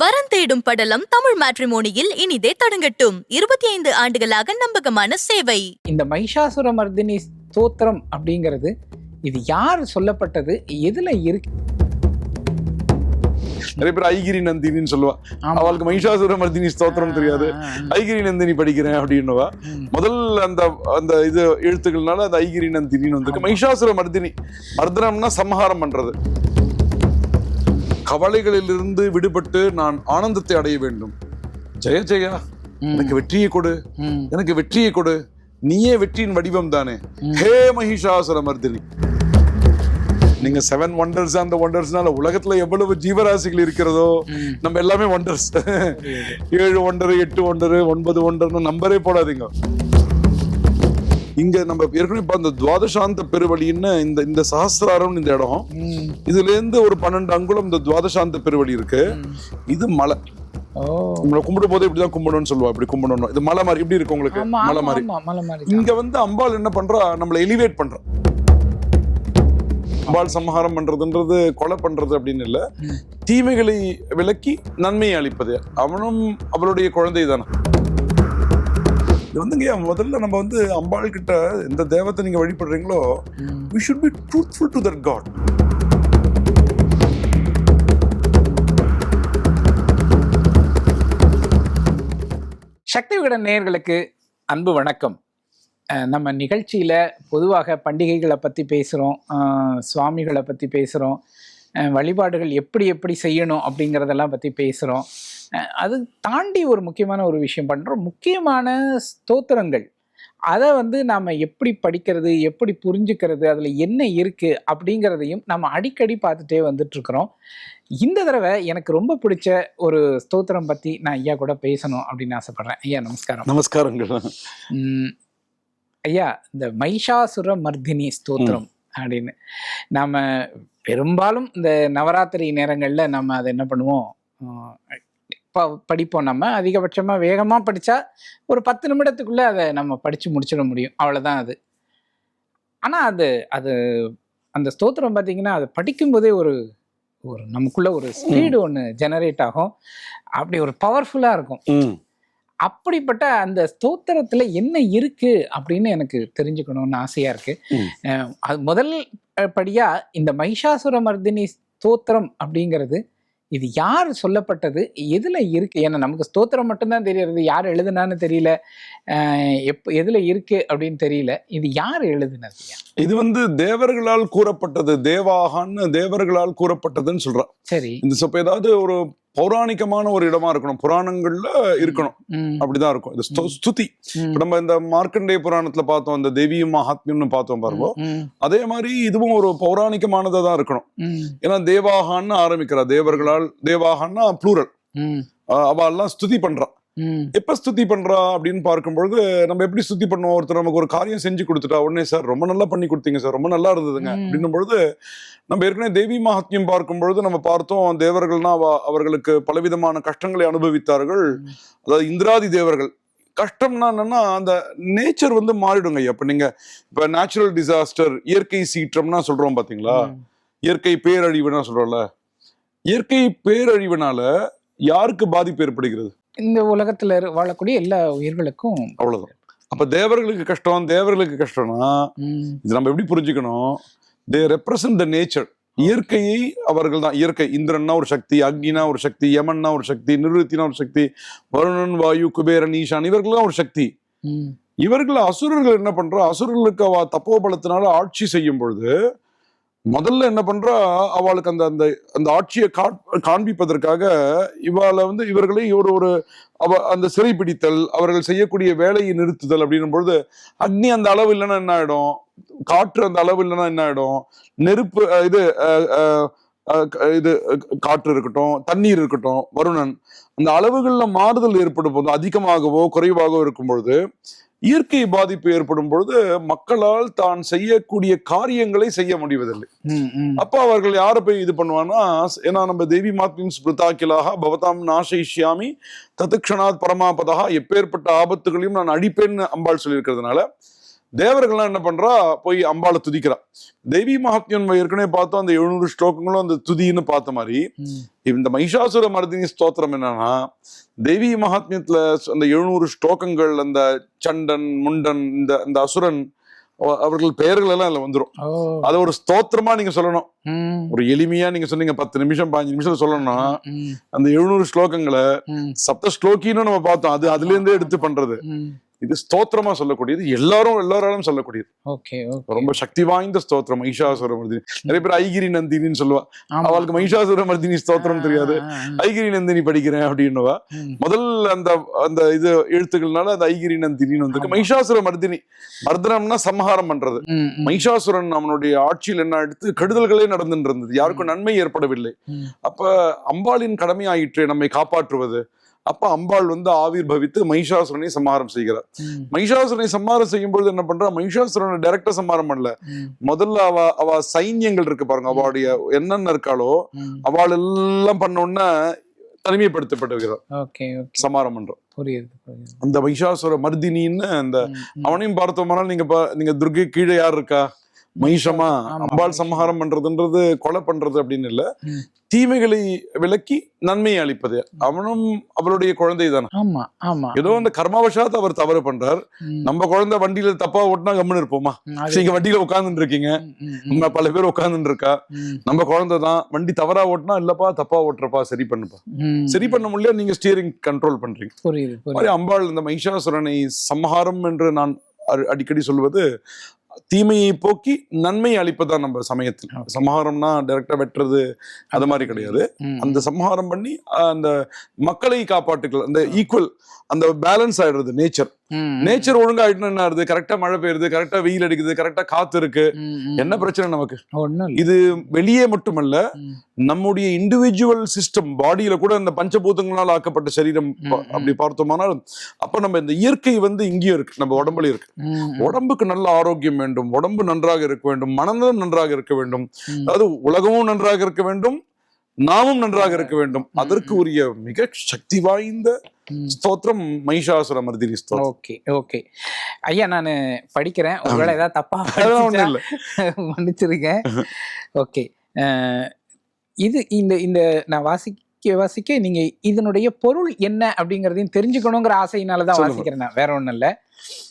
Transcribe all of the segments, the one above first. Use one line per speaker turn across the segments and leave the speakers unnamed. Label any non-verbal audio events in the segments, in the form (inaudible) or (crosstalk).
வரன் தேடும் படலம் தமிழ் மேட்ரிமோனியில் இனிதே தொடங்கட்டும். இருபத்தி ஐந்து ஆண்டுகளாக நம்பகமான சேவை.
இந்த மைஷாசுர மர்தினி ஸ்தோத்திரம் அப்படிங்கிறது இது யார் சொல்லப்பட்டது? எதுல இருக்கு?
நிறைய பேர் ஐகிரி நந்தினின்னு சொல்லுவா. அவளுக்கு மகிஷாசுர மர்தினி ஸ்தோத்திரம் தெரியாது. ஐகிரி நந்தினி படிக்கிறேன் அப்படின்னுவா. முதல் அந்த அந்த இது எழுத்துக்கள்னால அந்த ஐகிரி நந்தினின்னு வந்திருக்கு. மகிஷாசுர மர்தினி மர்தனம்னா சம்ஹாரம் பண்றது. கவலைகளிலிருந்து விடுபட்டு நான் ஆனந்தத்தை அடைய வேண்டும். ஜெய ஜெயா. எனக்கு வெற்றியை கொடு. எனக்கு வெற்றியை கொடு. நீயே வெற்றியின் வடிவம் தானே ஹே மகிஷாசுர மர்தினி நீங்க செவன் ஒண்டர்ஸ் அந்த ஒண்டர்ஸ்னால உலகத்துல எவ்வளவு ஜீவராசிகள் இருக்கிறதோ. நம்ம எல்லாமே ஒண்டர்ஸ். (laughs) ஏழு ஒண்டரு எட்டு ஒண்டரு ஒன்பது ஒண்டர்னு நம்பரே போடாதீங்க. இங்க நம்ம ஏற்கனவே இப்ப அந்த துவாதசாந்த பெருவழின்னு இந்த இந்த சஹஸ்ராரம் இந்த இடம். இதுல இருந்து ஒரு பன்னெண்டு அங்குலம் இந்த துவாதசாந்த பெருவழி இருக்கு. இது மலை. உங்களை கும்பிடும் போது இப்படிதான் கும்பிடணும்னு சொல்லுவா இப்படி கும்பிடணும். இது மலை மாதிரி இப்படி இருக்கு உங்களுக்கு? மலை மாதிரி. இங்க வந்து அம்பாள் என்ன பண்றா? நம்மளை எலிவேட் பண்றா. அம்பாள் சம்ஹாரம் பண்றதுன்றது கொலை பண்றது அப்படின்னு இல்ல. தீமைகளை விலக்கி நன்மையை அளிப்பது. அவனும் அவளுடைய குழந்தை தானே இது வந்துங்க முதல்ல நம்ம வந்து அம்பாள் கிட்ட எந்த தேவத்தை நீங்க வழிபடுறீங்களோ we should be truthful to that god.
சக்தி விகடன் நேயர்களுக்கு அன்பு வணக்கம். நம்ம நிகழ்ச்சியில் பொதுவாக பண்டிகைகளை பற்றி பேசுகிறோம் சுவாமிகளை பற்றி பேசுகிறோம் வழிபாடுகள் எப்படி எப்படி செய்யணும் அப்படிங்கிறதெல்லாம் பற்றி பேசுகிறோம் அது தாண்டி ஒரு முக்கியமான ஒரு விஷயம் பண்ணுறோம் முக்கியமான ஸ்தோத்திரங்கள். அதை வந்து நாம் எப்படி படிக்கிறது எப்படி புரிஞ்சுக்கிறது அதில் என்ன இருக்குது அப்படிங்கிறதையும் நம்ம அடிக்கடி பார்த்துட்டே வந்துட்டுருக்குறோம். இந்த தடவை எனக்கு ரொம்ப பிடிச்ச ஒரு ஸ்தோத்திரம் பற்றி நான் ஐயா கூட பேசணும் அப்படின்னு ஆசைப்பட்றேன். ஐயா நமஸ்காரம்.
நமஸ்காரங்கள்.
ஐயா இந்த மைஷாசுர மர்தினி ஸ்தோத்திரம் அப்படின்னு. நாம பெரும்பாலும் இந்த நவராத்திரி நேரங்கள்ல நம்ம அதை என்ன பண்ணுவோம்? ப- படிப்போம் நம்ம. அதிகபட்சமா வேகமா படிச்சா ஒரு பத்து நிமிடத்துக்குள்ள அதை நம்ம படிச்சு முடிச்சிட முடியும். அவ்வளவுதான் அது. ஆனா அது அது அந்த ஸ்தோத்திரம் பார்த்தீங்கன்னா அதை படிக்கும்போதே ஒரு ஒரு நமக்குள்ள ஒரு ஸ்பீடு ஒன்று ஜெனரேட் ஆகும். அப்படி ஒரு பவர்ஃபுல்லா இருக்கும்.
ம்.
அப்படிப்பட்ட அந்த ஸ்தோத்திரத்துல என்ன இருக்கு அப்படின்னு எனக்கு தெரிஞ்சுக்கணும்னு ஆசையா இருக்கு. அது முதல் அஹ், படியா இந்த மைஷாசுர மர்தினி ஸ்தோத்திரம் அப்படிங்கிறது இது யார் சொல்லப்பட்டது? எதுல இருக்கு? ஏன்னா நமக்கு ஸ்தோத்திரம் மட்டும்தான் தெரியறது யார் எழுதுனான்னு தெரியல. எப்ப எதுல இருக்கு அப்படின்னு தெரியல. இது யார் எழுதுனது?
இது வந்து தேவர்களால் கூறப்பட்டது. தேவாகான்னு தேவர்களால் கூறப்பட்டதுன்னு சொல்றா
சரி.
இந்த சொப்ப ஏதாவது ஒரு பௌராணிகமான ஒரு இடமா இருக்கணும். புராணங்கள்ல இருக்கணும். அப்படிதான் இருக்கும். இது ஸ்து- ஸ்துதி. நம்ம இந்த மார்க்கண்டேய புராணத்துல பார்த்தோம் இந்த தேவியும் மகாத்மியம்னு பார்த்தோம் பாருங்க. அதே மாதிரி இதுவும் ஒரு பௌராணிகமானதா தான் இருக்கணும். ஏன்னா தேவாகான்னு ஆரம்பிக்கிறா தேவர்களால் தேவாகான்னா ப்ளூரல் அவ எல்லாம் ஸ்துதி பண்றா.
ம்,
எப்ப ஸ்துதி பண்றா அப்படின்னு பார்க்கும்பொழுது நம்ம எப்படி ஸ்துதி பண்ணுவோம்? ஒருத்தர் நமக்கு ஒரு காரியம் செஞ்சு கொடுத்துட்டா உடனே சார் ரொம்ப நல்லா பண்ணி கொடுத்தீங்க சார். ரொம்ப நல்லா இருந்ததுங்க. அப்படின்னும் பொழுது நம்ம ஏற்கனவே தேவி மகாத்மியம் பார்க்கும் பொழுது நம்ம பார்த்தோம் தேவர்கள்னா அவ- அவர்களுக்கு பலவிதமான கஷ்டங்களை அனுபவித்தார்கள். அதாவது இந்திராதி தேவர்கள். கஷ்டம்னா என்னன்னா அந்த நேச்சர் வந்து மாறிடுங்க ஐயா. இப்ப நீங்க இப்ப நேச்சுரல் டிசாஸ்டர் இயற்கை சீற்றம்னா சொல்றோம் பாத்தீங்களா. இயற்கை பேரழிவுனா சொல்றோம்ல. இயற்கை பேரழிவுனால யாருக்கு பாதிப்பு ஏற்படுகிறது?
இந்த உலகத்துல வாழக்கூடிய எல்லா உயிர்களுக்கும்
அவ்வளவுதான். அப்ப தேவர்களுக்கு கஷ்டம் தேவர்களுக்கு கஷ்டம்னா இது நம்ம எப்படி புரிஞ்சுக்கணும்? தே ரெப்ரசன்ட் த நேச்சர் இயற்கையை அவர்கள் தான் இயற்கை இந்திரன்னா ஒரு சக்தி அக்னினா ஒரு சக்தி யமன்னா ஒரு சக்தி நிருத்தினா ஒரு சக்தி வருணன் வாயு குபேரன் ஈசான் இவர்கள்லாம் ஒரு சக்தி. இவர்கள் அசுரர்கள் என்ன பண்றா அசுரர்களுக்கு அவ தப்போபலத்தினால ஆட்சி செய்யும் பொழுது முதல்ல என்ன பண்றா? அவளுக்கு அந்த அந்த அந்த ஆட்சியை காட்- காண்பிப்பதற்காக இவாள வந்து இவர்களை ஒரு ஒரு அவ அந்த சிறைப்பிடித்தல் அவர்கள் செய்யக்கூடிய வேலையை நிறுத்துதல் அப்படின்னும் பொழுது அக்னி அந்த அளவு இல்லைன்னா என்ன ஆயிடும்? காற்று அந்த அளவு இல்லைன்னா என்ன ஆயிடும்? நெருப்பு இது இது காற்று இருக்கட்டும் தண்ணீர் இருக்கட்டும் வருணன் அந்த அளவுகளில் மாறுதல் ஏற்படும் போது அதிகமாகவோ குறைவாகவோ இருக்கும் பொழுது இயற்கை பாதிப்பு ஏற்படும் பொழுது மக்களால் தான் செய்யக்கூடிய காரியங்களை செய்ய முடிவதில்லை. அப்ப அவர்கள் யாரை போய் இது பண்ணுவான்னா ஏன்னா நம்ம தேவி மாத்மின் ஸ்மிருதாக்கிலாக பவதாம் நாசயிஷ்யாமி தத்துக்ஷணாத் பரமாபதா எப்பேற்பட்ட ஆபத்துகளையும் நான் அழிப்பேன்னு அம்பாள் சொல்லியிருக்கிறதுனால தேவர்கள்லாம் என்ன பண்றா? போய் அம்பாளை துதிக்கிறா. தெய்வீ மகாத்மியம் ஏற்கனவே பார்த்தோம். அந்த எழுநூறு ஸ்லோகங்களும் அந்த துதின்னு பார்த்த மாதிரி. இந்த மைஷாசுர மர்தினி ஸ்தோத்திரம் என்னன்னா தெய்வீ மகாத்மியத்துல அந்த எழுநூறு ஸ்லோகங்கள் அந்த சண்டன் முண்டன் இந்த இந்த அசுரன் அவ- அவர்கள் பெயர்கள் எல்லாம் அதுல வந்துரும்.
ஓ.
அதை ஒரு ஸ்தோத்திரமா நீங்க சொல்லணும். ஒரு எளிமையா நீங்க சொன்னீங்க பத்து நிமிஷம் பாஞ்சு நிமிஷம் சொல்லணும்னா அந்த எழுநூறு ஸ்லோகங்களை சப்த ஸ்லோகின்னு நம்ம பார்த்தோம். அது அதுல இருந்தே எடுத்து பண்றது. இது ஸ்தோத்திரமா சொல்லக்கூடியது. எல்லாரும் எல்லாராலும் சொல்லக்கூடியது. ரொம்ப சக்தி வாய்ந்த ஸ்தோத்திரம். மைஷாசுர மர்தினி நிறைய பேர் ஐகிரி நந்தினின்னு சொல்லுவா. அவளுக்கு மைஷாசுர மர்தினி ஸ்தோத்திரம் தெரியாது. ஐகிரி நந்தினி படிக்கிறேன் அப்படின்னுவா.
ம்.
முதல்ல அந்த அந்த இது எழுத்துக்கள்னால அந்த ஐகிரி நந்தினின்னு வந்திருக்கு.
ஆமா.
மைஷாசுர மர்தினி மர்தனம்னா சம்ஹாரம் பண்றது.
ம், ம்,
மைஷாசுரன் அவனுடைய ஆட்சியில் என்ன எடுத்து கெடுதல்களே நடந்துட்டு இருந்தது யாருக்கும் நன்மை ஏற்படவில்லை. அப்ப அம்பாளின் கடமை ஆயிற்றே நம்மை காப்பாற்றுவது. அப்ப அம்பாள் வந்து ஆவிர் பவித்து மைஷாசுரனை சம்ஹாரம் செய்கிறார்.
ம்,
மைஷாசுரனை சம்ஹாரம் செய்யும் பொழுது என்ன பண்றா? மைஷாசுரனை டைரக்டா சம்ஹாரம் பண்ணல. முதல்ல அவ அவ சைன்யங்கள் இருக்கு பாருங்க அவளுடைய என்னென்ன இருக்காளோ. அவள் எல்லாம் பண்ண உடனே தனிமைப்படுத்தப்பட்டிருக்கிறார். சமாரம் பண்றோம்.
புரியுது
அந்த மைஷாசுர மர்தினின்னு அந்த. அவனையும் பார்த்தோம்னா நீங்க நீங்க துர்கை கீழே யார் இருக்கா? மைஷமா
ஆமா,
அம்பாள். சம்ஹாரம் பண்றதுன்றது கொலை பண்றது அப்படின்னு இல்ல. தீமைகளை விலக்கி நன்மையை அளிப்பது. அவனும் அவளுடைய குழந்தை தானே.
ஆமா ஆமா.
ஏதோ அந்த கர்மாவசாத் அவர் தவறு பண்றார். நம்ம குழந்தை வண்டியில தப்பா ஓட்டினா கம்முன்னு இருப்போமா? நீங்க வண்டியில உட்கார்ந்துட்டு இருக்கீங்க. நம்ம பல பேர் உட்கார்ந்துட்டு இருக்கா நம்ம குழந்தை தான். வண்டி தவறா ஓட்டினா இல்லப்பா தப்பா ஓட்டுறப்பா சரி பண்ணுப்பா. சரி பண்ண முடியல நீங்க ஸ்டியரிங் கண்ட்ரோல் பண்றீங்க.
புரியுது
அம்பாள் இந்த மைஷாசுரனை சம்ஹாரம் என்று நான் அடிக்கடி சொல்வது தீமையை போக்கி நன்மை அளிப்பதுதான் நம்ம சமயத்தில். சம்ஹாரம்னா டைரக்டா வெட்டுறது அது மாதிரி கிடையாது. அந்த சம்ஹாரம் பண்ணி அந்த மக்களை காப்பாற்றுகள் அந்த ஈக்குவல் அந்த பேலன்ஸ் ஆயிடுறது நேச்சர் நேச்சர் ஒழுங்காயிட்டுனா என்ன ஆகுது? கரெக்டா மழை பெய்யுது கரெக்டா வெயில் அடிக்குது கரெக்டா காத்து இருக்கு. என்ன பிரச்சனை நமக்கு. இது வெளியே மட்டுமல்ல நம்முடைய இண்டிவிஜுவல் சிஸ்டம் பாடியில கூட இந்த பஞ்சபூதங்களால் ஆக்கப்பட்ட சரீரம். அப்படி பார்த்தோமானால் அப்ப நம்ம இந்த இயற்கை வந்து இங்கேயும் இருக்கு நம்ம உடம்புல இருக்கு. உடம்புக்கு நல்ல ஆரோக்கியம் வேண்டும் உடம்பு நன்றாக இருக்க வேண்டும் மனநலம் நன்றாக இருக்க வேண்டும். அதாவது உலகமும் நன்றாக இருக்க வேண்டும் நாமும் நன்றாக இருக்க வேண்டும். அதற்கு உரிய மிக சக்தி வாய்ந்த. ஸ்தோத்திரம் மைஷாசுர மர்தினி ஸ்தோத்திரம்.
Okay okay. ஐயா நான் படிக்கிறேன். ஒருவேளை ஏதாவது தப்பா (laughs)
ஒண்ணும் இல்ல. (laughs)
மன்னிச்சிருக்கேன் ஓகே. இது இந்த இந்த நான் வாசிக்க வாசிக்க நீங்க இதனுடைய பொருள் என்ன அப்படிங்கறதையும் தெரிஞ்சுக்கணுங்கிற ஆசையினால தான். வாசிக்கிறேன் நான். வேற ஒண்ணும் இல்ல.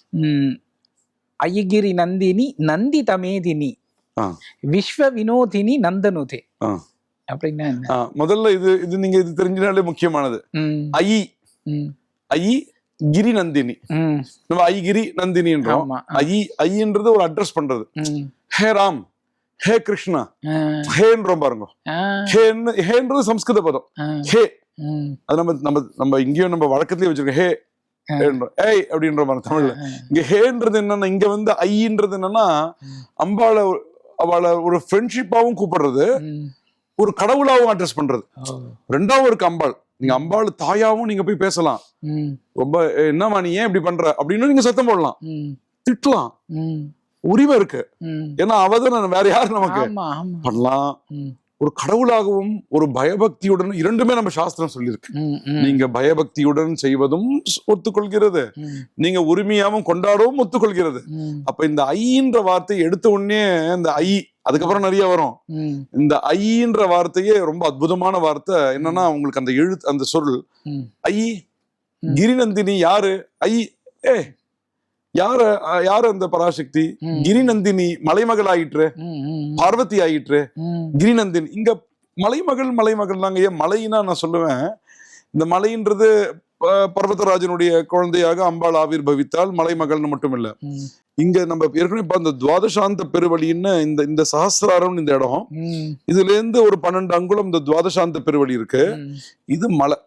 உம் ஐயகிரி நந்தினி நந்தி தமேதினி. விஸ்வ வினோதினி நந்தனுதே. அப்படின்னா
முதல்ல இது இது நீங்க இது தெரிஞ்சினாலே முக்கியமானது. ஐ ஐ கிரி நந்தினி. நம்ம ஐ கிரி நந்தினின்றோம் ஐ ஐன்றது ஒரு அட்ரஸ் பண்றது. ஹே ராம் ஹே கிருஷ்ணா ஹேன்றோம் பாருங்க. ஹேன்னு ஹேன்றது சம்ஸ்கிருத பதம். ஹே. அது நம்ம நம்ம நம்ம இங்கேயும் நம்ம வழக்கத்திலேயே வச்சிருக்கோம் ஹே ஏய் அப்படின்ற மாதிரி தமிழ்ல. இங்க ஹேன்றது என்னன்னா இங்க வந்து ஐன்றது என்னன்னா அம்பாளை அவளை ஒரு ஃப்ரெண்ட்ஷிப்பாவும் கூப்பிடுறது. ஒரு கடவுளாவும் அட்ரஸ் பண்றது. ரெண்டாவும் இருக்கு அம்பாள் நீங்க அம்பாள் தாயாவும் நீங்க போய் பேசலாம். ரொம்ப "ஏ, என்னம்மா நீ ஏன் இப்படி பண்ற? அப்படின்னு நீங்க சத்தம் போடலாம். திட்டலாம். உரிமை இருக்கு. ஏன்னா அவதான் வேற யாரு நமக்கு? பண்ணலாம். ஒரு கடவுளாகவும் ஒரு பயபக்தியுடன் இரண்டுமே நம்ம சாஸ்திரம் சொல்லியிருக்கு. நீங்க பயபக்தியுடன் செய்வதும் ஒத்துக்கொள்கிறது. நீங்க உரிமையாவும் கொண்டாடவும் ஒத்துக்கொள்கிறது. அப்ப இந்த ஐன்ற வார்த்தை எடுத்த உடனே இந்த ஐ அதுக்கப்புறம் நிறைய வரும். இந்த ஐன்ற வார்த்தையே ரொம்ப அற்புதமான வார்த்தை. என்னன்னா உங்களுக்கு அந்த எழுத்து அந்த சொல். ஐ. கிரிநந்தினி யாரு? ஐ ஏ யாரு யாரு அந்த பராசக்தி. கிரிநந்தினி மலைமகள் ஆயிற்று பார்வதி ஆயிற்று கிரிநந்தினி இங்க மலைமகள் மலைமகள் தாங்க. ஏன் மலைனா நான் சொல்லுவேன் இந்த மலைன்றது பர்வதராஜனுடைய குழந்தையாக அம்பாள் ஆவிர் பவித்தால் மலைமகள்னு மட்டும் இல்ல இங்க நம்ம ஏற்கனவே இப்ப அந்த துவாதசாந்த பெருவழின்னு இந்த இந்த சஹசிராரம் இந்த இடம். இதுல இருந்து ஒரு பன்னெண்டு அங்குலம் இந்த துவாதசாந்த பெருவழி இருக்கு. இது மலை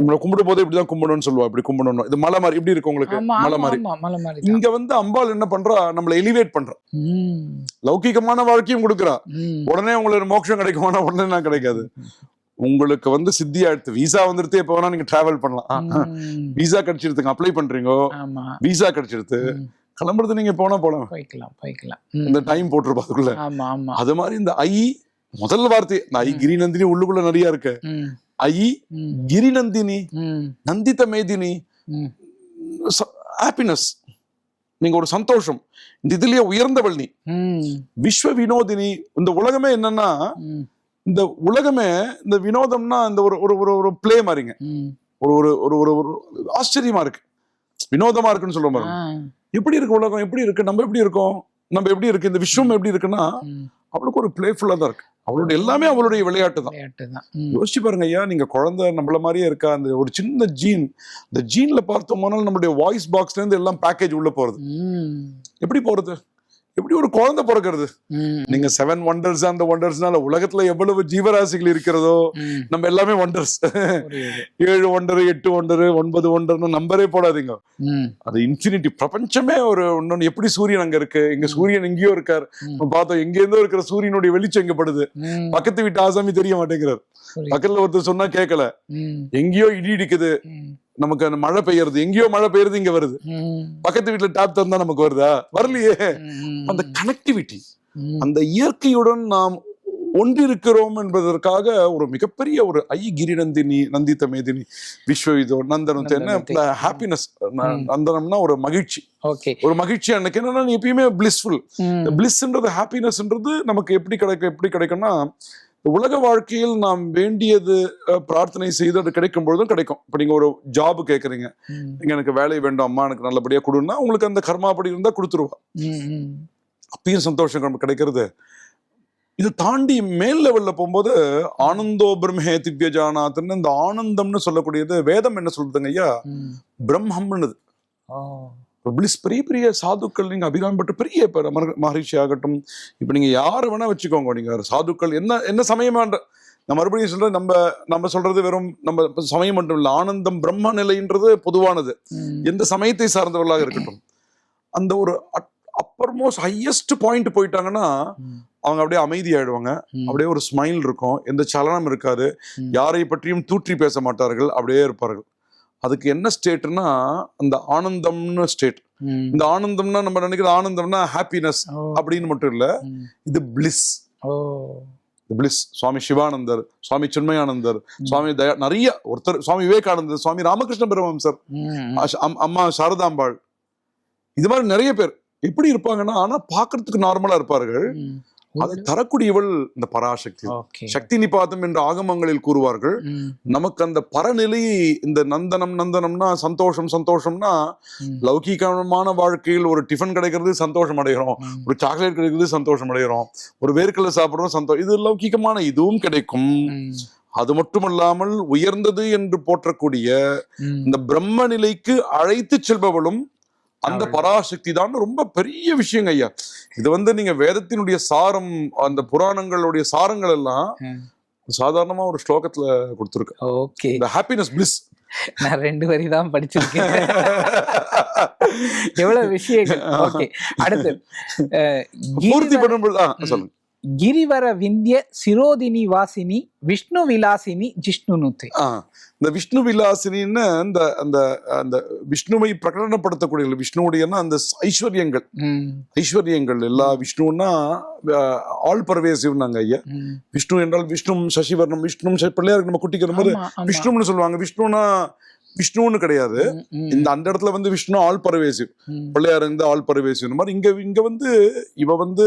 உங்களை கும்பிடும் போது இப்படிதான் கும்பிடணும்னு சொல்லுவா இப்படி கும்பிடணும் இது மலை மாதிரி இப்படி இருக்கு உங்களுக்கு? மலை மாதிரி. இங்க வந்து அம்பாள் என்ன பண்றா? நம்மளை எலிவேட் பண்றா. லௌகிகமான வாழ்க்கையும் கொடுக்குறா. உடனே உங்களுக்கு மோட்சம் கிடைக்குமானா உடனே நான் கிடைக்காது. உங்களுக்கு வந்து சித்தி ஆயிடுத்து விசா வந்துருத்து எப்ப வேணா நீங்க டிராவல் பண்ணலாம். விசா கிடைச்சிருத்துங்க அப்ளை பண்றீங்க? விசா கிடைச்சிருத்து. கிளம்புறது நீங்க போனா போலாம்.
போய்க்கலாம் போய்க்கலாம்.
இந்த டைம் போட்டிருப்பா அதுக்குள்ள அது மாதிரி இந்த ஐ முதல் வார்த்தை இந்த ஐ கிரிநந்தினி உள்ளுக்குள்ள நிறைய இருக்கு.
ம்,
நந்தித மேதினி
ம்.
ஹாப்பினஸ் நீங்க ஒரு சந்தோஷம். இந்த இதுலயே உயர்ந்தவள் நீ. விஸ்வ வினோதினி இந்த உலகமே என்னன்னா இந்த உலகமே இந்த வினோதம்னா இந்த ஒரு ஒரு ஒரு ஒரு பிளே மாதிரிங்க. ஒரு ஒரு ஒரு ஒரு ஒரு ஆச்சரியமா இருக்கு. வினோதமா இருக்குன்னு மாதிரி
ஆ,
எப்படி இருக்கு உலகம்? எப்படி இருக்கு? நம்ம எப்படி இருக்கோம்? நம்ம எப்படி இருக்கு? இந்த விஸ்வம் எப்படி இருக்குன்னா. அவளுக்கு ஒரு பிளேஃபுல்லா தான் இருக்கு. அவளுடைய எல்லாமே அவளுடைய விளையாட்டு தான் யோசிச்சு பாருங்க ஐயா நீங்க குழந்தை நம்மள மாதிரியே இருக்கா? அந்த ஒரு சின்ன ஜீன் இந்த ஜீன்ல பார்த்தோம்னா நம்மளுடைய வாய்ஸ் பாக்ஸ்ல இருந்து எல்லாம் பேக்கேஜ் உள்ள போறது. எப்படி போறது? எப்படி ஒரு குழந்தை பிறக்கிறது? நீங்க செவன் ஒண்டர்ஸ் அந்த ஒண்டர்ஸ்னால உலகத்துல எவ்வளவு ஜீவராசிகள் இருக்கிறதோ. நம்ம எல்லாமே ஒண்டர்ஸ். ஏழு ஒண்டர் எட்டு ஒண்டர் ஒன்பது ஒண்டர்னு நம்பரே போடாதீங்க. அது இன்ஃபினிட்டி பிரபஞ்சமே ஒரு இன்னொன்னு. எப்படி சூரியன் அங்க இருக்கு? இங்க சூரியன் எங்கேயோ இருக்கார். பார்த்தோம் எங்க இருந்தோ இருக்கிற சூரியனுடைய வெளிச்சம் எங்க படுது. பக்கத்து வீட்டு ஆசாமி தெரிய மாட்டேங்கிறார். பக்கத்துல ஒருத்தர் சொன்னா கேட்கல எங்கேயோ இடி இடிக்குது. நமக்கு அந்த மழை பெய்யறது. எங்கேயோ மழை பெய்யறது இங்க வருது. பக்கத்து வீட்டுல டேப் திறந்தா நமக்கு வருதா? வரலையே. அந்த கனெக்டிவிட்டி. அந்த இயற்கையுடன் நாம் ஒன்றிருக்கிறோம் என்பதற்காக ஒரு மிகப்பெரிய ஒரு ஐ கிரிநந்தினி நந்தித மேதினி விஸ்வவிதோ நந்தனம் என்ன. ஹாப்பினஸ் நந்தனம்னா ஒரு மகிழ்ச்சி. ஒரு மகிழ்ச்சி அன்னைக்கு என்னன்னா நீ எப்பயுமே பிளிஸ்ஃபுல் பிளிஸ்ன்றது ஹாப்பினஸ்ன்றது நமக்கு எப்படி கிடைக்கும் எப்படி கிடைக்கும்னா உலக வாழ்க்கையில் நாம் வேண்டியது பிரார்த்தனை செய்து அது கிடைக்கும் பொழுதும் கிடைக்கும். இப்போ நீங்க ஒரு ஜாப் கேட்குறீங்க
ம்,
நீங்க எனக்கு வேலை வேண்டும் அம்மா எனக்கு நல்லபடியா கொடுன்னா உங்களுக்கு அந்த கர்மாப்படி இருந்தா கொடுத்துருவா. அப்பயும் சந்தோஷம் நமக்கு கிடைக்கிறது. இது தாண்டி மேல் லெவல்ல போகும்போது ஆனந்தோ பிரம்மே திவ்ய ஜானாத்னு இந்த ஆனந்தம்னு சொல்லக்கூடியது வேதம் என்ன சொல்றதுங்க ஐயா. பிரம்மம்னுது. பிளிஸ் பெரிய பெரிய சாதுக்கள் நீங்க அபிராமி பட்டு பெரிய மகரிஷி ஆகட்டும். இப்ப நீங்க யாரை வேணா வச்சுக்கோங்க நீங்க சாதுக்கள் என்ன என்ன சமயமான்ற நான் மறுபடியும் சொல்றேன் நம்ம நம்ம சொல்றது வெறும் நம்ம சமயம் மட்டும் இல்ல ஆனந்தம் பிரம்ம நிலைன்றது பொதுவானது. எந்த சமயத்தை சார்ந்தவர்களாக இருக்கட்டும். அந்த ஒரு அப்பர்மோஸ்ட் ஹையஸ்ட் பாயிண்ட் போயிட்டாங்கன்னா அவங்க அப்படியே அமைதியாயிடுவாங்க. அப்படியே ஒரு ஸ்மைல் இருக்கும். எந்த சலனம் இருக்காது. யாரை பற்றியும் தூற்றி பேச மாட்டார்கள். அப்படியே இருப்பார்கள். அதுக்கு என்ன ஸ்டேட்னா அந்த ஆனந்தம்னு ஸ்டேட். இந்த ஆனந்தம்னா நம்ம நினைக்கிற ஆனந்தம்னா ஹாப்பினஸ். அப்படின்னு மட்டும் இல்ல. இது பிளிஸ். பிளிஸ் சுவாமி சிவானந்தர் சுவாமி சின்மயானந்தர் சுவாமி தயா நிறைய ஒருத்தர் சுவாமி விவேகானந்தர் சுவாமி ராமகிருஷ்ண பரமஹம்சர் அம்மா சாரதாம்பாள் இது மாதிரி நிறைய பேர் எப்படி இருப்பாங்கன்னா ஆனா பாக்குறதுக்கு நார்மலா இருப்பார்கள். அதை தரக்கூடியவள் இந்த பராசக்தி. சக்தி நிபாதம் என்ற ஆகமங்களில் கூறுவார்கள். நமக்கு அந்த பரநிலையை இந்த நந்தனம் நந்தனம்னா சந்தோஷம் சந்தோஷம்னா. லௌகீகமான வாழ்க்கையில் ஒரு டிஃபன் கிடைக்கிறது சந்தோஷம் அடைகிறோம். ஒரு சாக்லேட் கிடைக்கிறது சந்தோஷம் அடைகிறோம். ஒரு வேர்க்கடலை சாப்பிடுறோம் சந்தோஷம் இது லௌகிகமான இதுவும் கிடைக்கும். அது மட்டுமல்லாமல் உயர்ந்தது என்று போற்றக்கூடிய. இந்த பிரம்ம நிலைக்கு அழைத்து செல்பவளும் அந்த. பராசக்தி தான். ரொம்ப பெரிய விஷயங்க ஐயா. இது வந்து நீங்க வேதத்தினுடைய சாரம் அந்த புராணங்களுடைய சாரங்கள் எல்லாம். சாதாரணமா ஒரு ஸ்லோகத்துல கொடுத்துருக்கு.
ஓகே.
இந்த ஹாப்பினஸ் பிளிஸ்
நான் ரெண்டு வரி தான் படிச்சிருக்கேன். (laughs) எவ்வளவு விஷயங்கள். ஓகே. அடுத்து
பூர்த்தி பண்ணும்போது சொல்லுங்க.
கிரிவர விந்திய சிரோதினி வாசினி விஷ்ணு விலாசினி ஜிஷ்ணுனுத்தை
இந்த விஷ்ணு விலாசினின்னு இந்த அந்த அந்த விஷ்ணுவை பிரகடனப்படுத்தக்கூடிய விஷ்ணுவுடையன்னா அந்த ஐஸ்வர்யங்கள். ஐஸ்வர்யங்கள் எல்லா விஷ்ணுன்னா ஆல் பரவேசிவ்னாங்க ஐயா. விஷ்ணு என்றால் விஷ்ணு சசிவர்ணம் விஷ்ணு பிள்ளையாருக்கு நம்ம குட்டிக்கிற போது. விஷ்ணுன்னு சொல்லுவாங்க. விஷ்ணுனா விஷ்ணுன்னு கிடையாது. இந்த அந்த இடத்துல வந்து விஷ்ணு ஆல் பரவேசிவ்.
ம்.
பிள்ளையார் இருந்து ஆல் பரவேசிவ் மாதிரி இங்க இங்க வந்து இவ வந்து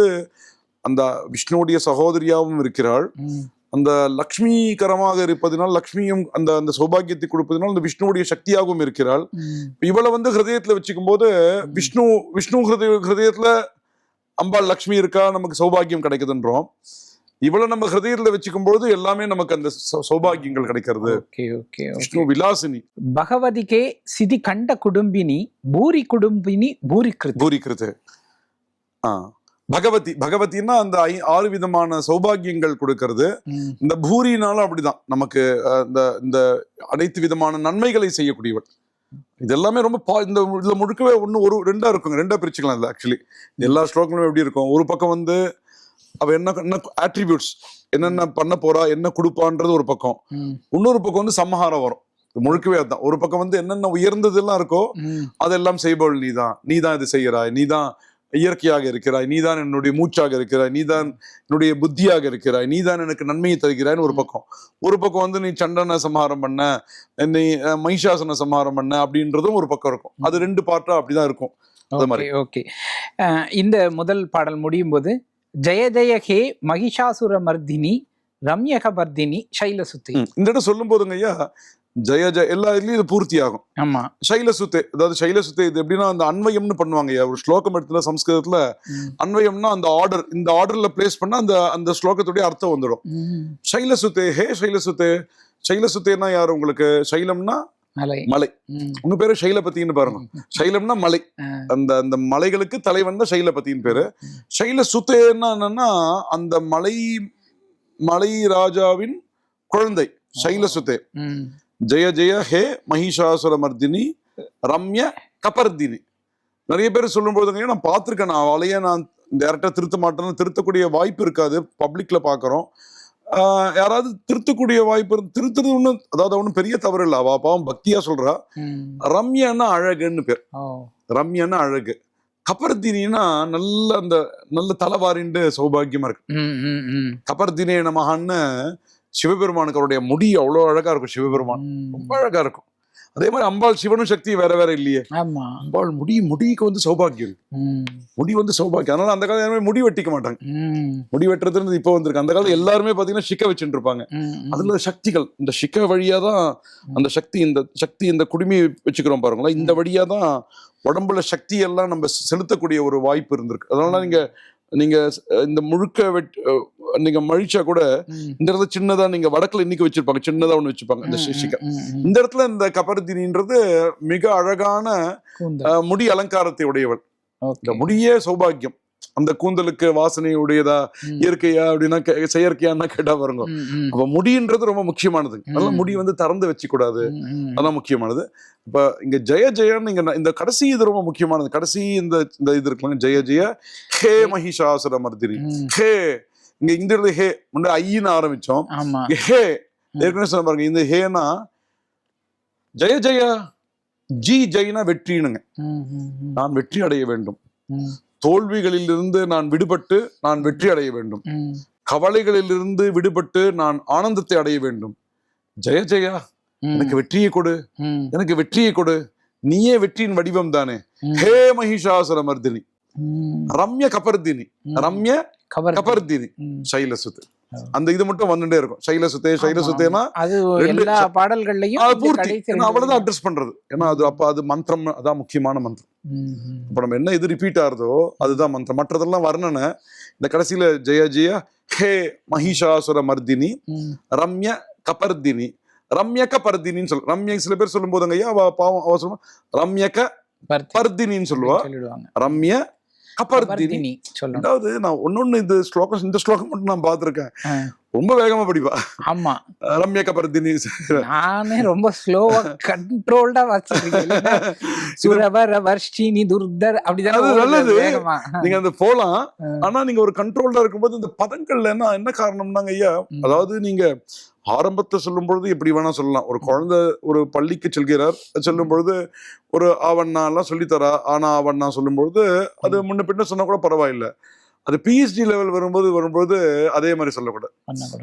அந்த விஷ்ணுவுடைய சகோதரியாவும் இருக்கிறாள். அந்த லக்ஷ்மிகரமாக இருப்பதினால் லக்ஷ்மியும் அந்த அந்த சௌபாகியத்தை கொடுப்பதினால் அந்த விஷ்ணுவுடைய சக்தியாகவும் இருக்கிறாள். இவளை வந்து ஹிருதயத்துல வச்சுக்கும் போது விஷ்ணு விஷ்ணு ஹிருதய ஹிருதயத்துல அம்பாள் லக்ஷ்மி இருக்கா? நமக்கு சௌபாகியம் கிடைக்குதுன்றோம். இவளை நம்ம ஹிருதயத்துல வச்சுக்கும் பொழுது எல்லாமே நமக்கு அந்த சௌபாகியங்கள் கிடைக்கிறது.
Okay okay okay.
Vishnu Vilasini.
பகவதிகே சிதி கண்ட குடும்பினி பூரி குடும்பினி பூரி கிருத்
பூரிக்கிறது ஆ. பகவதி பகவதினா அந்த ஐ- ஆறு விதமான சௌபாகியங்கள் கொடுக்கிறது. இந்த பூரினாலும் அப்படிதான். நமக்கு இந்த இந்த அனைத்து விதமான நன்மைகளை செய்யக்கூடியவள். இது எல்லாமே ரொம்ப பா இந்த இதுல முழுக்கவே ஒண்ணு ஒரு ரெண்டா இருக்குங்க. ரெண்டா பிரிச்சுக்கலாம் இல்லை ஆக்சுவலி எல்லா ஸ்லோகங்களும் எப்படி இருக்கும்? ஒரு பக்கம் வந்து அவ என்ன என்ன ஆட்ரிபியூட்ஸ் என்னென்ன பண்ண போறா என்ன கொடுப்பான்றது ஒரு பக்கம். இன்னொரு பக்கம் வந்து சம்மஹாரம் வரும். முழுக்கவே அதுதான். ஒரு பக்கம் வந்து என்னென்ன உயர்ந்ததெல்லாம் இருக்கோ
ம்,
அதெல்லாம் செய்பவள் நீதான். நீதான் இது செய்கிறாய். நீதான் இயற்கையாக இருக்கிறாய் நீதான் என்னுடைய மூச்சாக இருக்கிறாய் நீதான் என்னுடைய புத்தியாக இருக்கிறாய் நீதான் எனக்கு நன்மையை தருகிறாய்னு ஒரு பக்கம். ஒரு பக்கம் வந்து நீ சண்டன சம்ஹாரம் பண்ண நீ அஹ், மகிஷாசன சம்ஹாரம் பண்ண அப்படின்றதும் ஒரு பக்கம் இருக்கும். அது ரெண்டு பார்ட்டா அப்படிதான் இருக்கும். அது மாதிரி.
ஓகே. இந்த முதல் பாடல் முடியும் போது ஜெய ஜெய ஹே மகிஷாசுர மர்தினி ரம்யக மர்தினி சைலசுத்தி.
இந்த இடம் சொல்லும் போதுங்க ஐயா ஜெய ஜெய எல்லா இதுலயும் இது பூர்த்தி ஆகும்
ஆமா.
சைலசுத்தே அதாவது சைலசுத்தே இது எப்படின்னா அந்த அன்வயம்னு பண்ணுவாங்க ஒரு ஸ்லோகம் எடுத்துல சம்ஸ்கிருதத்துல. அன்வயம்னா அந்த ஆர்டர் இந்த ஆர்டர்ல பிளேஸ் பண்ணா அந்த அந்த ஸ்லோகத்துடைய அர்த்தம் வந்துடும். சைலசுத்தே ஹே சைலசுத்தே. சைலசுத்தேனா யார் உங்களுக்கு? சைலம்னா
மலை.
மலை. உங்க பேரு சைலபத்தின்னு பாருங்க. சைலம்னா மலை. அந்த அந்த மலைகளுக்கு தலைவன் தான் சைலபத்தின்னு பேரு. சைல சுத்தேன்னா என்னன்னா அந்த மலை மலை ராஜாவின் குழந்தை சைலசுத்தே.
ம்.
ஜெய ஜெய ஹே மகிஷாசுர மர்தினி ரம்ய கபர்தினி. நிறைய பேர் சொல்லும் போதுங்க நான் பார்த்திருக்கேன் நான் அவளையே நான் டேரக்டா திருத்த மாட்டேன்னு திருத்தக்கூடிய வாய்ப்பு இருக்காது பப்ளிக்ல பாக்குறோம் ஆஹ் யாராவது திருத்தக்கூடிய வாய்ப்பு திருத்துறது ஒன்றும் அதாவது ஒன்றும் பெரிய தவறு இல்லை அவ பாவம் பக்தியா சொல்றா.
ம்.
ரம்யான்னா அழகுன்னு பேர். ரம்யான்னா அழகு. கபர்தினின்னா நல்ல அந்த நல்ல தலைவாரிண்டு சௌபாகியமா இருக்கு. கபர்தினே நமகான்னு சிவபெருமானுக்கு அவருடைய முடி அவ்வளோ அழகா இருக்கும் சிவபெருமான். ரொம்ப அழகா இருக்கும். அதே மாதிரி அம்பாள் சிவனும் சக்தி வேற வேற இல்லையே. அம்பாள் முடி முடிக்கு வந்து சௌபாகியம். முடி வந்து சௌபாகியம் அதனால அந்த காலம் யாருமே முடி வெட்டிக்க மாட்டாங்க. முடி வெட்டுறதுன்னு இப்போ வந்திருக்கு. அந்த காலம் எல்லாருமே பாத்தீங்கன்னா சிக்க வச்சுட்டு இருப்பாங்க.
ம்.
அதுல சக்திகள். இந்த சிக்க வழியா தான் அந்த சக்தி இந்த சக்தி இந்த குடுமி வச்சுக்கிறோம் பாருங்களேன். இந்த வழியா தான் உடம்புல சக்தி எல்லாம் நம்ம செலுத்தக்கூடிய ஒரு வாய்ப்பு இருந்திருக்கு. அதனால நீங்க நீங்க இந்த முழுக்க வெட் நீங்க மழிச்சா கூட. இந்த இடத்துல சின்னதா நீங்க வடக்குல இன்னைக்கு வச்சிருப்பாங்க சின்னதா ஒண்ணு வச்சிருப்பாங்க இந்த சி- சிக்க
ம், ம்.
இந்த இடத்துல இந்த கபர்தினின்றது மிக அழகான முடி அலங்காரத்தை உடையவள் இந்த. முடியே சௌபாகியம் அந்த கூந்தலுக்கு வாசனை உடையதா. இயற்கையா அப்படின்னா செயற்கையான்னா கேட்டா பாருங்க.
ம்.
அப்ப முடின்றது ரொம்ப முக்கியமானது. அதனால. முடி வந்து திறந்து வச்சு கூடாது. அதான் முக்கியமானது. இப்ப இங்க ஜெய ஜெயன்னு இங்க இந்த கடைசி இது ரொம்ப முக்கியமானது. கடைசி இந்த இந்த இது இருக்குல்ல ஜெய ஜெய ஹே மகிஷாசுர மர்தினி
ம்.
ஹே. இங்க இந்த இடத்துல ஹே முன்னாடி ஐன்னு ஆரம்பிச்சோம். ஹே. ஏற்கனவே சொன்ன பாருங்க இந்த ஹேனா ஜெய ஜெய ஜி ஜெயினா வெற்றினுங்க. நான் வெற்றி அடைய வேண்டும். தோல்விகளிலிருந்து நான் விடுபட்டு நான் வெற்றி அடைய வேண்டும். கவலைகளிலிருந்து விடுபட்டு நான் ஆனந்தத்தை அடைய வேண்டும் ஜெய ஜெயா. எனக்கு வெற்றியை கொடு எனக்கு வெற்றியை கொடு நீயே வெற்றியின் வடிவம் தானே. ஹே மகிஷாசுர மர்தினி. ரம்ய கபர்தினி. ரம்ய கபர்தினி. சைலசுத்து. அந்த இது மட்டும் வந்துட்டே இருக்கும். சைலசுத்தே சைலசுத்தேனா
அது
ரெண்டு
எல்லா
ச-
பாடல்கள்லயும்
அது பூர்த்தி. அவ்வளவுதான் அட்ரஸ் பண்றது. ஏன்னா அது அப்ப அது மந்திரம் அதான் முக்கியமான மந்திரம். இப்ப நம்ம என்ன இது ரிப்பீட் ஆகுதோ அதுதான் மந்திரம். மற்றதெல்லாம் வர்ணனை இந்த கடைசியில ஜெய ஜெய ஹே மகிஷாசுர மர்தினி. ரம்ய கபர்தினி. ரம்யக பர்தினின்னு சொல்ல ரம்ய சில பேர் சொல்லும் போதுங்க ஐயா அவ பாவம் அவ சொல்லுவா ரம்யக
பர்தி
பர்தினின்னு சொல்லுவா. ரம்ய கபர்தினி
பர்தினி சொல்லணும்.
ரெண்டாவது நான் ஒன்னொன்னு இந்த ஸ்லோகம் இந்த ஸ்லோகம் மட்டும் நான் பார்த்திருக்கேன். ரொம்ப வேகமா படிப்பா.
ஆமா.
ரம்ய கபர்தினி
நானே ரொம்ப ஸ்லோவா கண்ட்ரோல்டா வச்சிருக்கேன் சுரவர வர்ஷினி துர்தர் அப்படிதானே
நல்லது. நீங்க அந்த போலாம். ஆனா நீங்க ஒரு கண்ட்ரோல்டா இருக்கும்போது இந்த பதங்கள்ல என்ன என்ன காரணம்னாங்க ஐயா. அதாவது நீங்க ஆரம்பத்தை சொல்லும் பொழுது எப்படி வேணா சொல்லலாம். ஒரு குழந்தை ஒரு பள்ளிக்கு செல்கிறார். செல்லும் பொழுது ஒரு ஆவண்ணா எல்லாம் சொல்லித்தரா ஆனா ஆவண்ணா சொல்லும் பொழுது அது முன்ன பின்ன சொன்னா கூட பரவாயில்ல. அது பிஹெச்டி லெவல் வரும்போது வரும்போது அதே மாதிரி சொல்லக்கூடாது.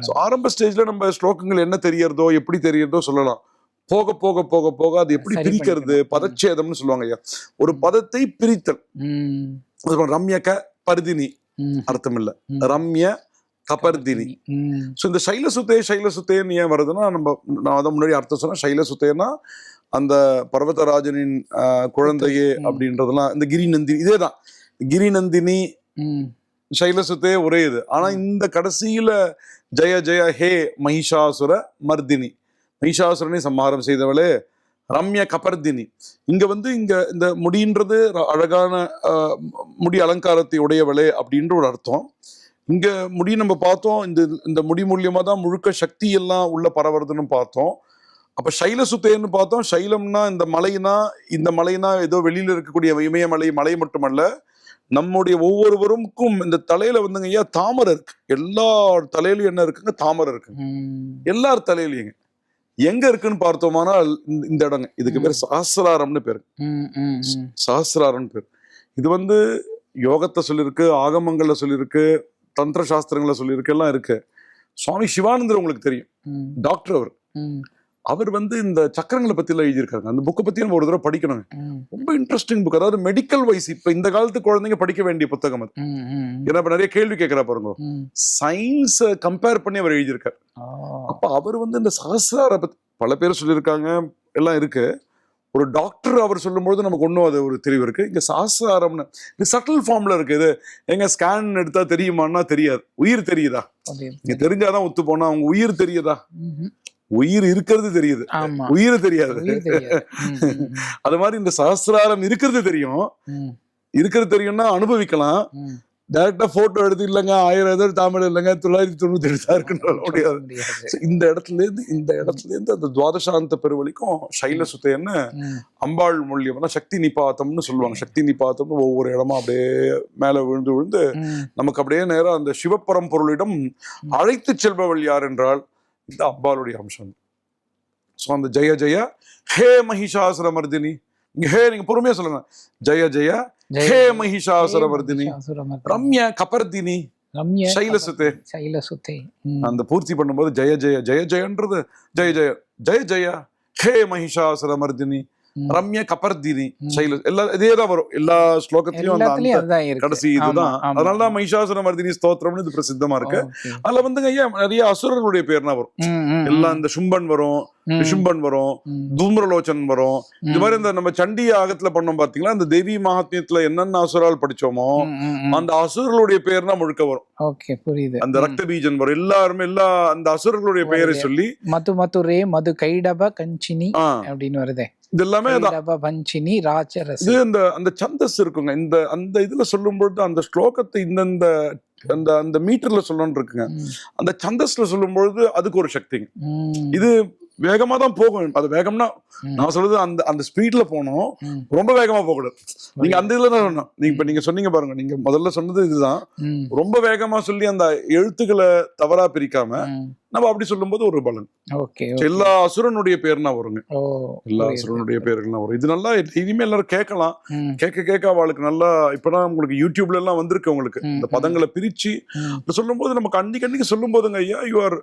ஸோ ஆரம்ப ஸ்டேஜ்ல நம்ம ஸ்லோகங்கள் என்ன தெரியறதோ எப்படி தெரியறதோ சொல்லலாம். போக போக போக போக அது எப்படி பிரிக்கிறது. பதச்சேதம்னு சொல்லுவாங்க ஐயா. ஒரு பதத்தை பிரித்தல்.
ம்,
அது போல ரம்யக பர்தினி. அர்த்தம் இல்ல. ரம்ய கபர்தினி. ஸோ இந்த சைலசுத்தே சைலசுத்தேன்னு ஏன் வருதுன்னா நம்ம நான் அதான் முன்னாடி அர்த்தம் சொன்னேன் சைலசுத்தேனா அந்த பர்வதராஜனின் குழந்தையே. அப்படின்றதெல்லாம் இந்த கிரிநந்தினி இதே தான் கிரிநந்தினி சைலசுத்தே ஒரே இது. ஆனா இந்த கடைசியில ஜெய ஜெய ஹே மகிஷாசுர மர்தினி. மகிஷாசுரனை சம்ஹாரம் செய்தவளே ரம்ய கபர்தினி. இங்க வந்து இங்க இந்த முடின்றது அழகான முடி அலங்காரத்தை உடையவளே அப்படின்ற ஒரு அர்த்தம். இங்க முடி நம்ம பார்த்தோம் இந்த இந்த முடி மூலியமா தான் முழுக்க சக்தி எல்லாம் உள்ள பரவுறதுன்னு பார்த்தோம். அப்ப சைலசுத்தேன்னு பார்த்தோம். சைலம்னா இந்த மலைனா இந்த மலைனா ஏதோ வெளியில இருக்கக்கூடிய இமயமலை மலை மட்டுமல்ல நம்முடைய ஒவ்வொருவருக்கும் இந்த தலையில வந்துங்க ஐயா தாமரை இருக்கு. எல்லா தலையிலயும் என்ன இருக்குங்க? தாமரை இருக்குங்க
ம்,
எல்லார் தலையிலயுங்க எங்க இருக்குன்னு பார்த்தோமானால் இந்த- இந்த இடங்க. இதுக்கு பேர் சஹசிராரம்னு பேரு. சஹசிராரம்னு பேர். இது வந்து யோகத்தை சொல்லியிருக்கு ஆகமங்கள்ல சொல்லியிருக்கு தந்திர சாஸ்திரங்களை சொல்லியிருக்கு எல்லாம் இருக்கு. சுவாமி சிவானந்தர் உங்களுக்கு தெரியும். டாக்டர் அவர். அவர் வந்து இந்த சக்கரங்களை பத்தி எல்லாம் எழுதியிருக்காங்க அந்த புக்கை பத்தி நம்ம ஒரு தடவை படிக்கணும் ரொம்ப இன்ட்ரெஸ்டிங் புக் அதாவது மெடிக்கல் வைஸ் இப்ப இந்த காலத்து குழந்தைங்க படிக்க வேண்டிய புத்தகம் அது. ஏன்னா இப்ப நிறைய கேள்வி கேட்கிறா பாருங்க. சயின்ஸ் கம்பேர் பண்ணி அவர் எழுதியிருக்காரு. அப்ப அவர் வந்து இந்த சகசிரார பத்தி பல பேர் சொல்லியிருக்காங்க. எல்லாம் இருக்கு. ஒரு டாக்டர் அவர் சொல்லும்போது நமக்கு ஒன்றும் அது ஒரு தெளிவு இருக்கு. இங்க சாஸ்திராரம்னு இது சட்டில் ஃபார்ம்ல இருக்கு இது. எங்க ஸ்கேன் எடுத்தா தெரியுமான்னா தெரியாது. உயிர் தெரியுதா. இங்க தெரிஞ்சாதான் ஒத்து போனா அவங்க உயிர் தெரியுதா. உயிர் இருக்கிறது தெரியுது. உயிர் தெரியாது. அது மாதிரி இந்த சஹசிராரம் இருக்கிறது தெரியும். இருக்கிறது தெரியும்னா அனுபவிக்கலாம். டைரக்டா போட்டோ எடுத்து இல்லைங்க ஆயிரம் எதிர் தாமிரம் இல்லைங்க. தொள்ளாயிரத்தி தொண்ணூத்தி ஏழு தான் இருக்குன்னு முடியாது. இந்த இடத்துல இருந்து இந்த இடத்துல இருந்து அந்த துவாதசாந்த பெருவழிக்கும் சைல சுத்தையன்னு அம்பாள் மூலியம்னா சக்தி நிபாத்தம்னு சொல்லுவாங்க. சக்தி நிபாத்தம்னு ஒவ்வொரு இடமா அப்படியே மேல விழுந்து விழுந்து. நமக்கு அப்படியே நேரா அந்த சிவபரம்பொருளிடம் அழைத்து செல்பவள் யார் என்றால் இந்த அம்பாளுடைய அம்சம். ஸோ அந்த ஜெய ஜெய ஹே மகிஷாசுர மர்தினி ஹே நீங்க பொறுமையா சொல்லுங்க. ஜெய ஜெய ஹே
மகிஷாசுரமர்தினி.
ரம்ய கபர்தினி
ரம்ய
சைலசுதே.
சைலசுத்தை ம்.
அந்த பூர்த்தி பண்ணும்போது ஜெய ஜெய ஜெய ஜெயன்றது ஜெய ஜெய ஜெய ஜெய ஹே மகிஷாசுர மர்தினி
ம்.
ரம்ய கபர்தினி. சைல எல்லா இதே தான் வரும் எல்லா ஸ்லோகத்திலயும் அந்த. கடைசி இதுதான். அதனாலதான் மகிஷாசுர மர்தினி ஸ்தோத்திரம்னு இது பிரசித்தமா இருக்கு. அதுல வந்துங்க ஐயா நிறைய அசுரர்களுடைய பேர்னா வரும் எல்லாம் இந்த சும்பன் வரும்
ம்,
விஷும்பன் வரும் தூம்ரலோச்சன் வரும். இது. மாதிரி இந்த நம்ம சண்டி யாகத்துல பண்ணோம் பாத்தீங்களா? இந்த தேவி மகாத்மியத்துல என்னென்ன அசுரால் படிச்சோமோ. அந்த அசுரர்களுடைய பேர்னா முழுக்க வரும்.
ஓகே புரியுது.
அந்த ரக்த பீஜன் வரும். எல்லாருமே எல்லா அந்த அசுரர்களுடைய பெயரை. சொல்லி
மது மதுரே மது கைடப கஞ்சினி அப்படின்னு வருதே.
இது எல்லாமே
பஞ்சினி ராச்சரசி
இது அந்த அந்த சந்தஸ் இருக்குங்க. இந்த அந்த இதுல சொல்லும் பொழுது அந்த ஸ்லோகத்தை இந்தந்த அந்த அந்த மீட்டர்ல சொல்லணும்னு இருக்குங்க. அந்த சந்தஸ்ல சொல்லும் பொழுது அதுக்கு ஒரு சக்திங்க இது வேகமா தான் போகும். அது வேகம்னா நான் சொல்றது அந்த அந்த ஸ்பீட்ல போனோம் ரொம்ப வேகமா போகக்கூடாது. நீங்க அந்த இதுல தான் சொன்னோம் நீங்க இப்ப நீங்க சொன்னீங்க பாருங்க. நீங்க முதல்ல சொன்னது இதுதான். ரொம்ப வேகமா சொல்லி அந்த எழுத்துக்களை தவறா பிரிக்காம. நம்ம அப்படி சொல்லும்போது ஒரு பலன்.
ஓகே
எல்லா அசுரனுடைய பேர்னா வருங்க. எல்லா. அசுரனுடைய பேர்கள்லாம் வரும். இது நல்லா இனிமே எல்லாரும் கேட்கலாம். கேட்க கேட்க அவளுக்கு நல்லா இப்பதான் உங்களுக்கு யூடியூப்ல எல்லாம் வந்திருக்கு உங்களுக்கு இந்த. பதங்களை பிரிச்சு
ம்,
சொல்லும் போது நமக்கு அன்னைக்கு அன்னைக்கு சொல்லும் போதுங்க ஐயா யூ ஆர்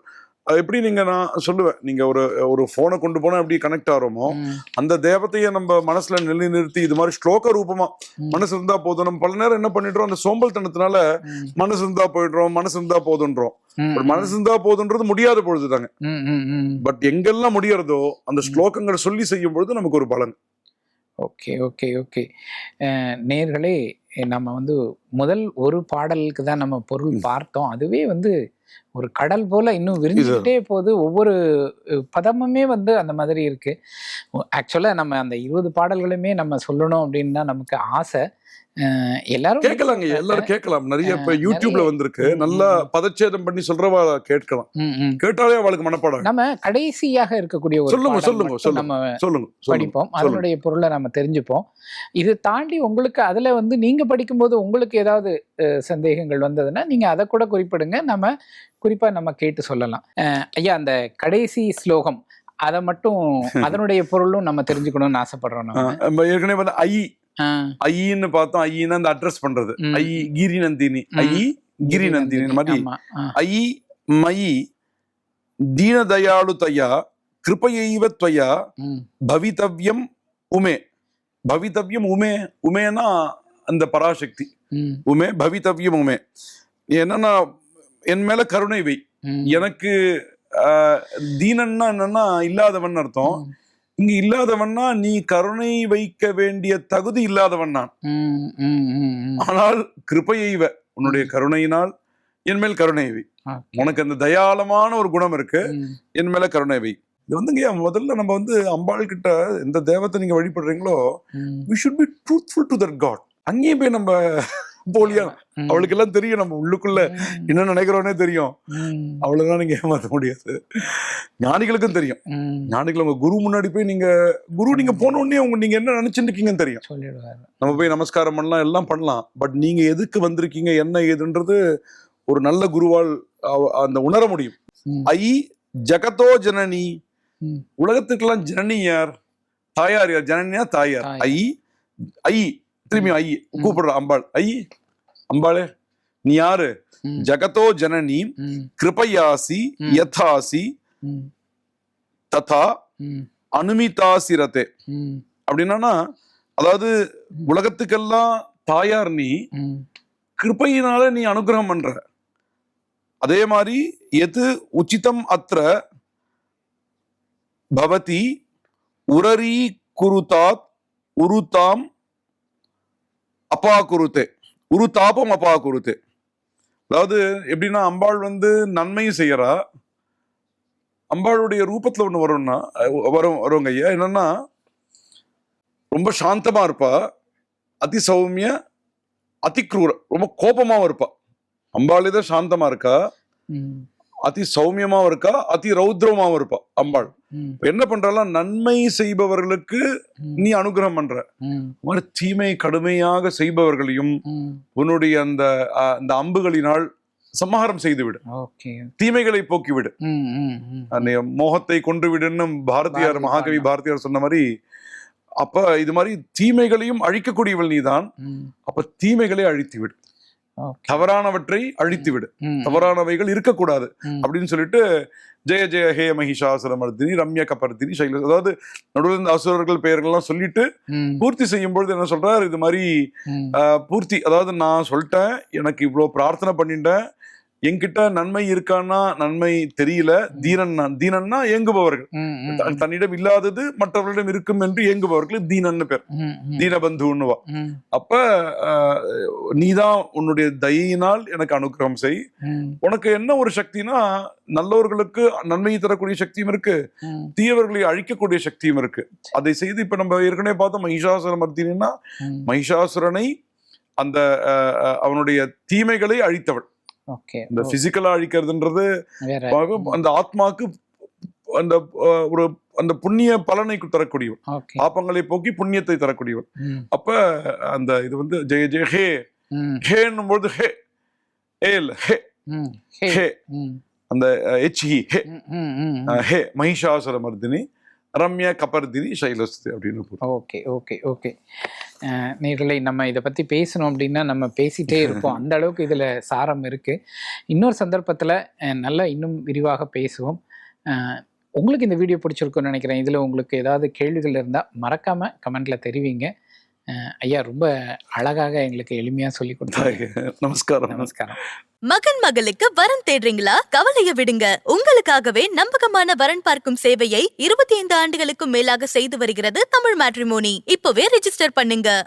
எப்படி நீங்க நான் சொல்லுவேன். நீங்க ஒரு ஒரு போனை கொண்டு போனா எப்படி கனெக்ட் ஆகிறோமோ அந்த தேவதையை நம்ம மனசுல நிலைநிறுத்தி இது மாதிரி ஸ்லோக ரூபமா. மனசு இருந்தா போதும். நம்ம பல நேரம் என்ன பண்ணிடுறோம்? அந்த சோம்பல் தனத்தினால மனசு இருந்தா போயிடுறோம் மனசு இருந்தா போதுன்றோம். மனசு இருந்தா போதுன்றது முடியாத
ம், ம்.
பட் எங்கெல்லாம் முடியறதோ அந்த ஸ்லோகங்களை சொல்லி செய்யும் பொழுது நமக்கு ஒரு பலன்.
Okay okay okay. நேர்களே நம்ம வந்து முதல் ஒரு பாடலுக்கு தான் நம்ம பொருள் பார்த்தோம். அதுவே வந்து ஒரு கடல் போல இன்னும் விரிஞ்சுக்கிட்டே போகுது. ஒவ்வொரு பதமுமே வந்து அந்த மாதிரி இருக்கு. ஆக்சுவலா நம்ம அந்த இருபது பாடல்களுமே நம்ம சொல்லணும் அப்படின்னு தான் நமக்கு ஆசை. எல்லாரும்
கேட்கலாங்க எல்லாரும் கேட்கலாம். நிறைய இப்ப யூடியூப்ல வந்திருக்கு. நல்லா. பதச்சேதம் பண்ணி சொல்றவா கேட்கலாம். கேட்டாலே அவளுக்கு மனப்பாடம்.
நம்ம கடைசியாக இருக்கக்கூடிய ஒரு
சொல்லுங்க, சொல்லுங்க.
நம்ம
சொல்லுங்க
படிப்போம். அதனுடைய பொருளை நம்ம தெரிஞ்சுப்போம். இது தாண்டி உங்களுக்கு அதுல வந்து நீங்க படிக்கும்போது உங்களுக்கு ஏதாவது சந்தேகங்கள் வந்ததுன்னா நீங்க அதை கூட குறிப்பிடுங்க. நம்ம குறிப்பா நம்ம கேட்டு சொல்லலாம். ஐயா அந்த கடைசி ஸ்லோகம் அதை மட்டும் (laughs) அதனுடைய பொருளும் நம்ம தெரிஞ்சுக்கணும்னு ஆசைப்படுறோம் நம்ம.
ஏற்கனவே ஐ ஐன்னு பார்த்தோம். ஐன்னா அந்த அட்ரஸ் பண்றது. ஐ கிரி நந்தினி ஐ கிரி நந்தினி மாதிரி. ஐ மயி தீனதயாளு தயா கிருபையைவ துவயா பவிதவ்யம் உமே. பவிதவ்யம் உமே. உமேனா அந்த பராசக்தி. உமே பவிதவ்யம் உமே. என்னன்னா என் மேல கருணை வை. எனக்கு தீனன்னா என்னன்னா இல்லாதவன் அர்த்தம். இங்க இல்லாதவன்னா நீ கருணை வைக்க வேண்டிய தகுதி இல்லாதவன் நான். ஆனால் கிருபையைவ உன்னுடைய கருணையினால் என் மேல் கருணை வை.
Okay.
உனக்கு அந்த தயாளமான ஒரு குணம் இருக்கு என் மேல கருணை வை. இது வந்துங்க முதல்ல நம்ம வந்து அம்பாள் கிட்ட எந்த தேவத்தை நீங்க வழிபடுறீங்களோ we should be truthful to that god அங்கேயும் போய் நம்ம போலியா. அவளுக்கு எல்லாம் தெரியும் நம்ம உள்ளுக்குள்ள என்ன நினைக்கிறோன்னே தெரியும். அவ்வளவுதான் நீங்க ஏமாத்த முடியாது. ஞானிகளுக்கும் தெரியும். ஞானிகள் உங்க குரு முன்னாடி போய் நீங்க குரு நீங்க போன உடனே உங்க நீங்க என்ன நினைச்சிட்டு இருக்கீங்கன்னு தெரியும் நம்ம போய் நமஸ்காரம் பண்ணலாம் எல்லாம் பண்ணலாம். பட் நீங்க எதுக்கு வந்திருக்கீங்க என்ன ஏதுன்றது ஒரு நல்ல குருவால் அந்த உணர முடியும். ஐ ஜகதோ ஜனனி. உலகத்துக்கெல்லாம் ஜனனி யார்? தாயார் யார்? ஜனனியா தாயார். ஐ ஐ திரும்பி ஐ கூப்பிடுற அம்பாள் ஐ அம்பாளே நீ யாரு? ஜகதோ ஜனனி கிருபையாசி. யதாசி ததா அனுமிதாசிரதே. அப்படின்னா அதாவது உலகத்துக்கெல்லாம் தாயார் நீ
ம்,
கிருபையினால நீ அனுகிரகம் பண்ற. அதே மாதிரி எது உச்சிதம் அத்திர பவதி உரரி குருதாத் உருதாம் அப்பா குருத்தே உருதாபம் அப்பா குருத்தே அதாவது எப்படின்னா அம்பாள் வந்து நன்மையும் செய்யறா. அம்பாளுடைய ரூபத்துல ஒன்று வரும்னா வரும் வருவங்க ஐயா. என்னன்னா ரொம்ப சாந்தமா இருப்பா. அதி சௌமிய அதி ரொம்ப கோபமாவும் இருப்பா. அம்பாளே தான் சாந்தமா இருக்கா? அதி சௌமியமாவும் இருக்கா அதி ரௌத்ரமாவும் இருப்பா அம்பாள். என்ன பண்றாலாம் நன்மை செய்பவர்களுக்கு நீ அனுகிரகம் பண்ற. மாதிரி தீமை கடுமையாக செய்பவர்களையும். உன்னுடைய அந்த அந்த அம்புகளினால் சம்ஹாரம் செய்துவிடு.
ஓகே.
தீமைகளை போக்கிவிடு. மோகத்தை கொன்று விடுன்னு பாரதியார்
பாரதி
மகாகவி. பாரதியார் சொன்ன மாதிரி அப்ப இது மாதிரி தீமைகளையும் அழிக்கக்கூடியவள் நீதான். அப்ப தீமைகளை அழித்து விடு. தவறானவற்றை அழித்து விடு
ம்,
தவறானவைகள் இருக்கக்கூடாது. அப்படின்னு சொல்லிட்டு ஜெய ஜெய ஹே மகிஷாசுர மர்தினி ரம்ய கபர்தினி சைல அதாவது நடுவில் இந்த அசுரர்கள் பெயர்கள்லாம் சொல்லிட்டு பூர்த்தி செய்யும் பொழுது என்ன சொல்றாரு? இது மாதிரி பூர்த்தி அதாவது நான் சொல்லிட்டேன் எனக்கு இவ்வளவு பிரார்த்தனை பண்ணிட்டேன் என்கிட்ட நன்மை இருக்கான்னா நன்மை தெரியல. தீனன் தீனன்னா ஏங்குபவர்கள்.
ம், ம்,
த- தன்னிடம் இல்லாதது மற்றவர்களிடம் இருக்கும் என்று ஏங்குபவர்கள் தீனன்னு பேர். தீனபந்துன்னுவா. அப்ப நீதான் உன்னுடைய தயினால் எனக்கு அனுகிரகம் செய். உனக்கு என்ன ஒரு சக்தினா நல்லவர்களுக்கு நன்மையை தரக்கூடிய சக்தியும் இருக்கு. தீயவர்களை அழிக்கக்கூடிய சக்தியும் இருக்கு. அதை செய்து இப்ப நம்ம ஏற்கனவே பார்த்தோம் மகிஷாசுர மர்த்தினா. மகிஷாசுரனை அந்த அவனுடைய தீமைகளை அழித்தவள். இந்த பிசிக்கலா அழிக்கிறதுன்றது அந்த ஆத்மாக்கு அந்த ஒரு அந்த புண்ணிய பலனை தரக்கூடியவள்
ஓகே.
பாப்பங்களை போக்கி புண்ணியத்தை தரக்கூடியவள்
ம்,
அப்ப அந்த இது வந்து ஜெய ஜெய ஹே. ஹேன்னும் பொழுது ஹே. ஏல் ஹே.
ஹே,
அந்த எச் ஹி. ஹே ஹே. மகிஷாசுர மர்தினி ரம்யா கபர்தினி சைலஸ்து அப்படின்னு
ஓகே ஓகே ஓகே. நேர்களை நம்ம இதை பற்றி பேசணும் அப்படின்னா நம்ம பேசிட்டே (laughs) இருப்போம். அந்த அளவுக்கு இதில் சாரம் இருக்குது இன்னொரு சந்தர்ப்பத்தில் நல்லா இன்னும் விரிவாக பேசுவோம். உங்களுக்கு இந்த வீடியோ பிடிச்சிருக்கும்னு நினைக்கிறேன். இதில் உங்களுக்கு ஏதாவது கேள்விகள் இருந்தால் மறக்காமல் கமெண்டில் தெரிவிங்க. ஐயா ரொம்ப அழகாக எங்களுக்கு எளிமையாக சொல்லி கொடுத்தாங்க
நமஸ்காரம்.
நமஸ்காரம்.
மகன் மகளுக்கு வரன் தேடுறீங்களா? கவலைய விடுங்க. உங்களுக்காகவே நம்பகமான வரன் பார்க்கும் சேவையை இருபத்தி ஐந்து ஆண்டுகளுக்கும் மேலாக செய்து வருகிறது தமிழ் மேட்ரிமோனி. இப்பவே ரெஜிஸ்டர் பண்ணுங்க.